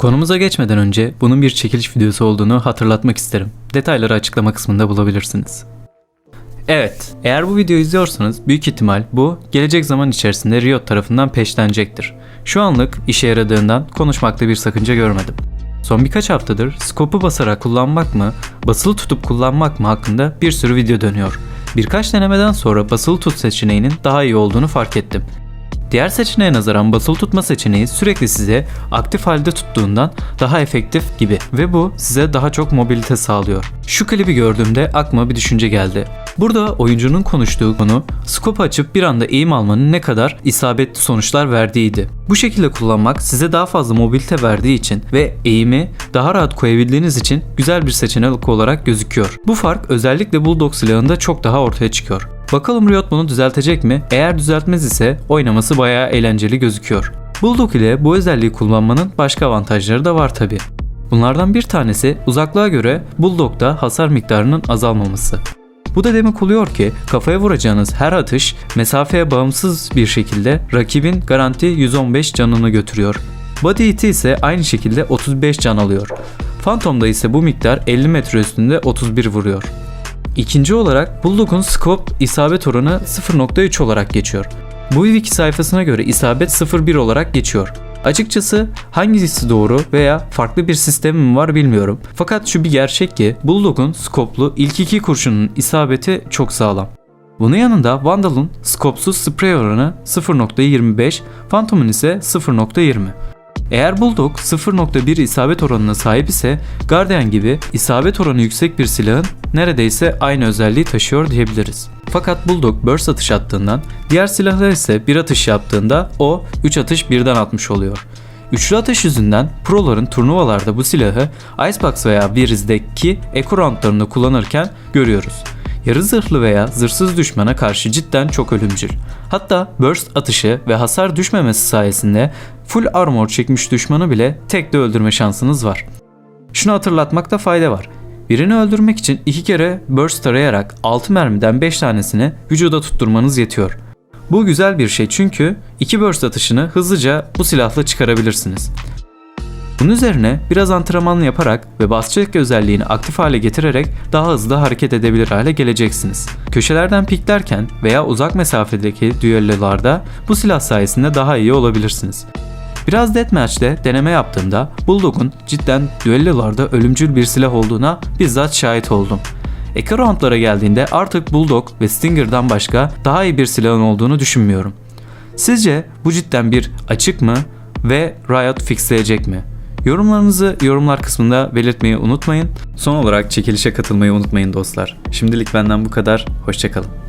Konumuza geçmeden önce bunun bir çekiliş videosu olduğunu hatırlatmak isterim. Detayları açıklama kısmında bulabilirsiniz. Evet, eğer bu videoyu izliyorsanız büyük ihtimal bu gelecek zaman içerisinde Riot tarafından peşlenecektir. Şu anlık işe yaradığından konuşmakta bir sakınca görmedim. Son birkaç haftadır skopu basarak kullanmak mı, basılı tutup kullanmak mı hakkında bir sürü video dönüyor. Birkaç denemeden sonra basılı tut seçeneğinin daha iyi olduğunu fark ettim. Diğer seçeneğe nazaran basılı tutma seçeneği sürekli size aktif halde tuttuğundan daha efektif gibi ve bu size daha çok mobilite sağlıyor. Şu klibi gördüğümde aklıma bir düşünce geldi. Burada oyuncunun konuştuğu konu scope açıp bir anda eğim almanın ne kadar isabetli sonuçlar verdiğiydi. Bu şekilde kullanmak size daha fazla mobilite verdiği için ve eğimi daha rahat koyabildiğiniz için güzel bir seçenek olarak gözüküyor. Bu fark özellikle Bulldog silahında çok daha ortaya çıkıyor. Bakalım Riot bunu düzeltecek mi? Eğer düzeltmez ise oynaması bayağı eğlenceli gözüküyor. Bulldog ile bu özelliği kullanmanın başka avantajları da var tabi. Bunlardan bir tanesi uzaklığa göre Bulldog'da hasar miktarının azalmaması. Bu da demek oluyor ki kafaya vuracağınız her atış mesafeye bağımsız bir şekilde rakibin garanti 115 canını götürüyor. Body hiti ise aynı şekilde 35 can alıyor. Phantom'da ise bu miktar 50 metre üstünde 31 vuruyor. İkinci olarak Bulldog'un scope isabet oranı 0.3 olarak geçiyor. Bu wiki sayfasına göre isabet 0.1 olarak geçiyor. Açıkçası hangisi doğru veya farklı bir sistemi mi var bilmiyorum. Fakat şu bir gerçek ki Bulldog'un skoplu ilk iki kurşunun isabeti çok sağlam. Bunun yanında Vandal'ın skopsuz sprey oranı 0.25, Phantom'un ise 0.20. Eğer Bulldog 0.1 isabet oranına sahip ise Guardian gibi isabet oranı yüksek bir silahın neredeyse aynı özelliği taşıyor diyebiliriz. Fakat Bulldog burst atış attığından diğer silahlar ise bir atış yaptığında o 3 atış birden atmış oluyor. Üçlü atış yüzünden proların turnuvalarda bu silahı Icebox veya Viriz'deki Eco roundlarında kullanırken görüyoruz. Yarı zırhlı veya zırhsız düşmana karşı cidden çok ölümcül. Hatta burst atışı ve hasar düşmemesi sayesinde full armor çekmiş düşmanı bile tek de öldürme şansınız var. Şunu hatırlatmakta fayda var. Birini öldürmek için iki kere burst tarayarak 6 mermiden 5 tanesini vücuda tutturmanız yetiyor. Bu güzel bir şey çünkü iki burst atışını hızlıca bu silahla çıkarabilirsiniz. Bunun üzerine biraz antrenman yaparak ve basçılık özelliğini aktif hale getirerek daha hızlı hareket edebilir hale geleceksiniz. Köşelerden piklerken veya uzak mesafedeki düellolarda bu silah sayesinde daha iyi olabilirsiniz. Biraz deathmatch'te deneme yaptığımda Bulldog'un cidden düellolarda ölümcül bir silah olduğuna bizzat şahit oldum. Eko roundlara geldiğinde artık Bulldog ve Stinger'dan başka daha iyi bir silahın olduğunu düşünmüyorum. Sizce bu cidden bir açık mı ve Riot fixleyecek mi? Yorumlarınızı yorumlar kısmında belirtmeyi unutmayın. Son olarak çekilişe katılmayı unutmayın dostlar. Şimdilik benden bu kadar. Hoşçakalın.